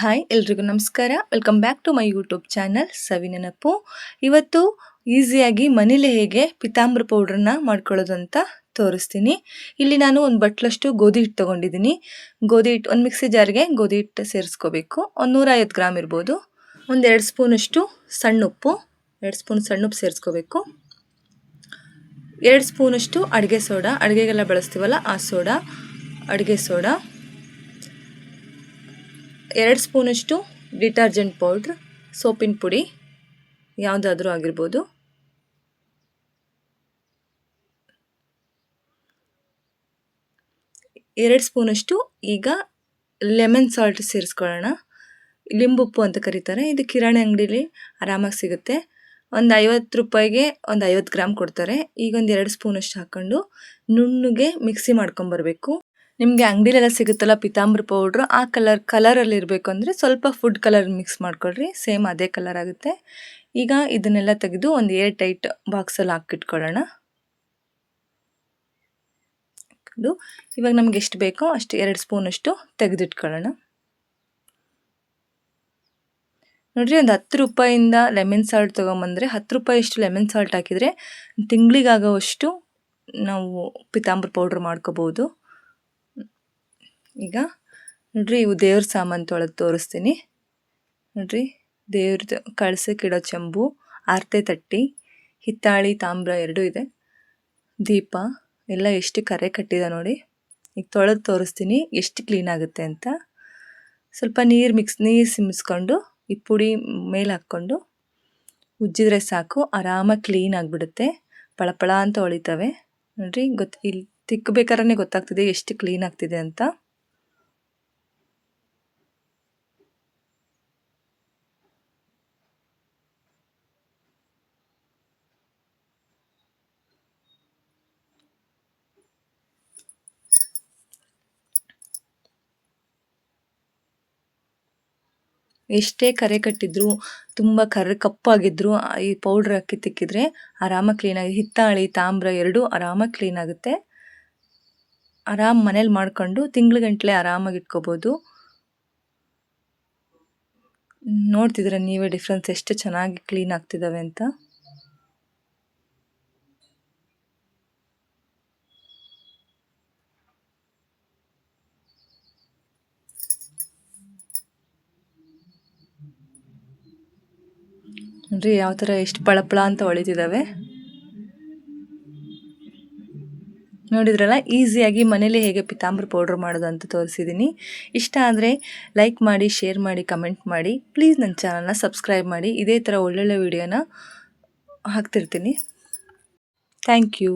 Hi, ಎಲ್ರಿಗೂ ನಮಸ್ಕಾರ. Welcome back to my YouTube channel Savi Nenapu. ಇವತ್ತು ಈಸಿಯಾಗಿ ಮನೇಲಿ ಹೇಗೆ ಪಿತಾಂಬ್ರ ಪೌಡ್ರನ್ನ ಮಾಡ್ಕೊಳ್ಳೋದು ಅಂತ ತೋರಿಸ್ತೀನಿ. ಇಲ್ಲಿ ನಾನು ಒಂದು ಬಟ್ಲಷ್ಟು ಗೋಧಿ ಹಿಟ್ಟು ತೊಗೊಂಡಿದ್ದೀನಿ. ಗೋಧಿ ಹಿಟ್ಟು ಒಂದು ಮಿಕ್ಸಿ ಜಾರ್ಗೆ ಗೋಧಿ ಹಿಟ್ಟು ಸೇರಿಸ್ಕೋಬೇಕು. ಒಂದು ನೂರೈವತ್ತು ಗ್ರಾಮ್ ಇರ್ಬೋದು. ಒಂದು ಎರಡು ಸ್ಪೂನಷ್ಟು ಸಣ್ಣ ಉಪ್ಪು, ಎರಡು ಸ್ಪೂನ್ ಸಣ್ಣ ಉಪ್ಪು ಸೇರಿಸ್ಕೋಬೇಕು. ಎರಡು ಸ್ಪೂನಷ್ಟು ಅಡುಗೆ ಸೋಡಾ. ಅಡುಗೆಗೆಲ್ಲ ಬಳಸ್ತೀವಲ್ಲ ಆ ಸೋಡಾ, ಅಡುಗೆ ಸೋಡಾ. ಎರಡು ಸ್ಪೂನಷ್ಟು ಡಿಟರ್ಜೆಂಟ್ ಪೌಡ್ರ್, ಸೋಪಿನ ಪುಡಿ, ಯಾವುದಾದ್ರೂ ಆಗಿರ್ಬೋದು. ಎರಡು ಸ್ಪೂನಷ್ಟು ಈಗ ಲೆಮನ್ ಸಾಲ್ಟ್ ಸೇರಿಸ್ಕೊಳ್ಳೋಣ. ಲಿಂಬುಪ್ಪು ಅಂತ ಕರೀತಾರೆ. ಇದು ಕಿರಾಣಿ ಅಂಗಡೀಲಿ ಆರಾಮಾಗಿ ಸಿಗುತ್ತೆ. ಒಂದು ಐವತ್ತು ರೂಪಾಯಿಗೆ ಒಂದು ಐವತ್ತು ಗ್ರಾಮ್ ಕೊಡ್ತಾರೆ. ಈಗ ಒಂದು ಎರಡು ಸ್ಪೂನಷ್ಟು ಹಾಕ್ಕೊಂಡು ನುಣ್ಣಗೆ ಮಿಕ್ಸಿ ಮಾಡ್ಕೊಂಬರ್ಬೇಕು. ನಿಮಗೆ ಅಂಗಡಿಲೆಲ್ಲ ಸಿಗುತ್ತಲ್ಲ ಪಿತಾಂಬ್ರ ಪೌಡ್ರು, ಆ ಕಲರ್ ಕಲರಲ್ಲಿ ಇರಬೇಕು ಅಂದರೆ ಸ್ವಲ್ಪ ಫುಡ್ ಕಲರ್ ಮಿಕ್ಸ್ ಮಾಡ್ಕೊಳ್ರಿ ಸೇಮ್ ಅದೇ ಕಲರ್ ಆಗುತ್ತೆ. ಈಗ ಇದನ್ನೆಲ್ಲ ತೆಗೆದು ಒಂದು ಏರ್ ಟೈಟ್ ಬಾಕ್ಸಲ್ಲಿ ಹಾಕಿಟ್ಕೊಳ್ಳೋಣ ಇವಾಗ ನಮ್ಗೆ ಎಷ್ಟು ಬೇಕೋ ಅಷ್ಟು ಎರಡು ಸ್ಪೂನಷ್ಟು ತೆಗೆದಿಟ್ಕೊಳ್ಳೋಣ ನೋಡಿರಿ ಒಂದು ಹತ್ತು ರೂಪಾಯಿಂದ ಲೆಮನ್ ಸಾಲ್ಟ್ ತೊಗೊಂಬಂದರೆ ಹತ್ತು ರೂಪಾಯಿ ಅಷ್ಟು ಲೆಮನ್ ಸಾಲ್ಟ್ ಹಾಕಿದರೆ ತಿಂಗಳಿಗಾಗೋವಷ್ಟು ನಾವು ಪಿತಾಂಬ್ರ ಪೌಡ್ರ್ ಮಾಡ್ಕೋಬೋದು. ಈಗ ನೋಡ್ರಿ ಇವು ದೇವ್ರ ಸಾಮಾನು ತೊಳೆದು ತೋರಿಸ್ತೀನಿ. ನೋಡ್ರಿ ದೇವ್ರದ್ದು ಕಳ್ಸಕ್ಕಿಡೋ ಚಂಬು, ಆರತೆ ತಟ್ಟಿ, ಹಿತ್ತಾಳಿ, ತಾಮ್ರ ಎರಡೂ ಇದೆ. ದೀಪ ಎಲ್ಲ ಎಷ್ಟು ಕರೆ ಕಟ್ಟಿದೆ ನೋಡಿ. ಈಗ ತೊಳೆದು ತೋರಿಸ್ತೀನಿ ಎಷ್ಟು ಕ್ಲೀನ್ ಆಗುತ್ತೆ ಅಂತ. ಸ್ವಲ್ಪ ನೀರು ಮಿಕ್ಸ್, ನೀರು ಸಿಮ್ಸ್ಕೊಂಡು ಈ ಪುಡಿ ಮೇಲೆ ಹಾಕ್ಕೊಂಡು ಉಜ್ಜಿದ್ರೆ ಸಾಕು, ಆರಾಮಾಗಿ ಕ್ಲೀನ್ ಆಗಿಬಿಡುತ್ತೆ. ಪಳಪಳ ಅಂತ ಹೊಳಿತವೆ. ನೋಡ್ರಿ ಗೊತ್ತು ಇಲ್ಲಿ ತಿಕ್ಕಬೇಕಾದ್ರೆ ಗೊತ್ತಾಗ್ತಿದೆ ಎಷ್ಟು ಕ್ಲೀನ್ ಆಗ್ತಿದೆ ಅಂತ. ಎಷ್ಟೇ ಕರೆ ಕಟ್ಟಿದ್ರು, ತುಂಬ ಕರ್, ಕಪ್ಪಾಗಿದ್ರು ಈ ಪೌಡ್ರ್ ಹಾಕಿ ತಿಕ್ಕಿದ್ರೆ ಆರಾಮಾಗಿ ಕ್ಲೀನಾಗಿ ಹಿತ್ತಾಳಿ, ತಾಮ್ರ ಎರಡೂ ಆರಾಮಾಗಿ ಕ್ಲೀನ್ ಆಗುತ್ತೆ. ಆರಾಮ್ ಮನೇಲಿ ಮಾಡ್ಕೊಂಡು ಗಂಟ್ಲೆ ಆರಾಮಾಗಿ ಇಟ್ಕೋಬೋದು. ನೋಡ್ತಿದ್ರೆ ನೀವೇ ಡಿಫ್ರೆನ್ಸ್ ಎಷ್ಟು ಚೆನ್ನಾಗಿ ಕ್ಲೀನ್ ಆಗ್ತಿದ್ದಾವೆ ಅಂತ? ನೋಡ್ರಿ ಯಾವ ಥರ ಎಷ್ಟು ಪಳಪಳ ಅಂತ ಹೊಳಿತಿದ್ದಾವೆ ನೋಡಿದ್ರಲ್ಲ, ಈಸಿಯಾಗಿ ಮನೇಲಿ ಹೇಗೆ ಪಿತಾಂಬ್ರ ಪೌಡ್ರ್ ಮಾಡೋದು ಅಂತ ತೋರಿಸಿದ್ದೀನಿ ಇಷ್ಟ ಆದರೆ ಲೈಕ್ ಮಾಡಿ, ಶೇರ್ ಮಾಡಿ, ಕಮೆಂಟ್ ಮಾಡಿ. ಪ್ಲೀಸ್ ನನ್ನ ಚಾನಲ್ನ ಸಬ್ಸ್ಕ್ರೈಬ್ ಮಾಡಿ. ಇದೇ ಥರ ಒಳ್ಳೊಳ್ಳೆ ವಿಡಿಯೋನ ಹಾಕ್ತಿರ್ತೀನಿ. Thank you.